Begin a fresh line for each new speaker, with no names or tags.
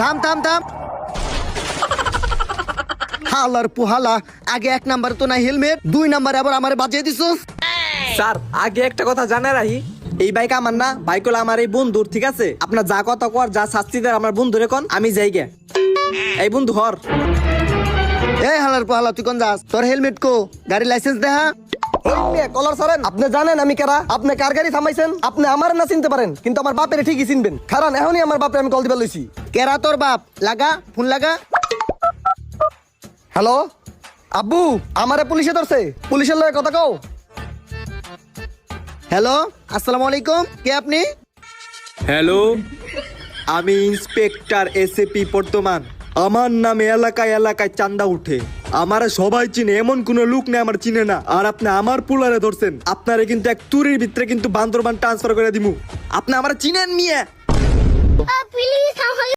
থাম থাম থাম। হালার পুহালা আগে এক নাম্বার তো না হেলমেট দুই নাম্বার আবার আমারে বাজিয়ে দিছস
স্যার আগে একটা কথা জানা রাহি। এই বাইক আমার না বাইক হলো আমার এই বন্ধুর ঠিক আছে? আপনার যা কথা কর যা শাস্তি দেয় আমার বন্ধুরে কোন আমি যাই গে। এই বন্ধু হর।
এই হালার পুহালা তুই কোন যাস? তোর হেলমেট কো? গাড়ি লাইসেন্স দেখা
কলার সারেন। আপনি জানেন আমি কারা? আপনি কার গাড়ি থামাইছেন? আপনি আমার না চিনতে পারেন কিন্তু আমার বাপের ঠিকই চিনবেন। কারণ এখনই আমার বাপে আমি কল দিবার লইছি।
কেরা তোর বাপ? লাগা? ফোন লাগা?
হ্যালো? আব্বু আমারে পুলিশে ধরছে। পুলিশের লগে কথা কও।
হ্যালো? আসসালামু আলাইকুম। কে আপনি?
হ্যালো? আমি ইন্সপেক্টর এসএপি বর্তমান। আমার নামে এলাকায় এলাকায় চান্দা উঠে। আমার সবাই চিনে, এমন কোন লুক নেই আমার চিনে না। আর আপনি আমার পুলারে ধরছেন। আপনারে কিন্তু এক তুরির ভিতরে কিন্তু বান্দরবান ট্রান্সফার করে দিমু। আপনি আমার চিনেন
আমাকে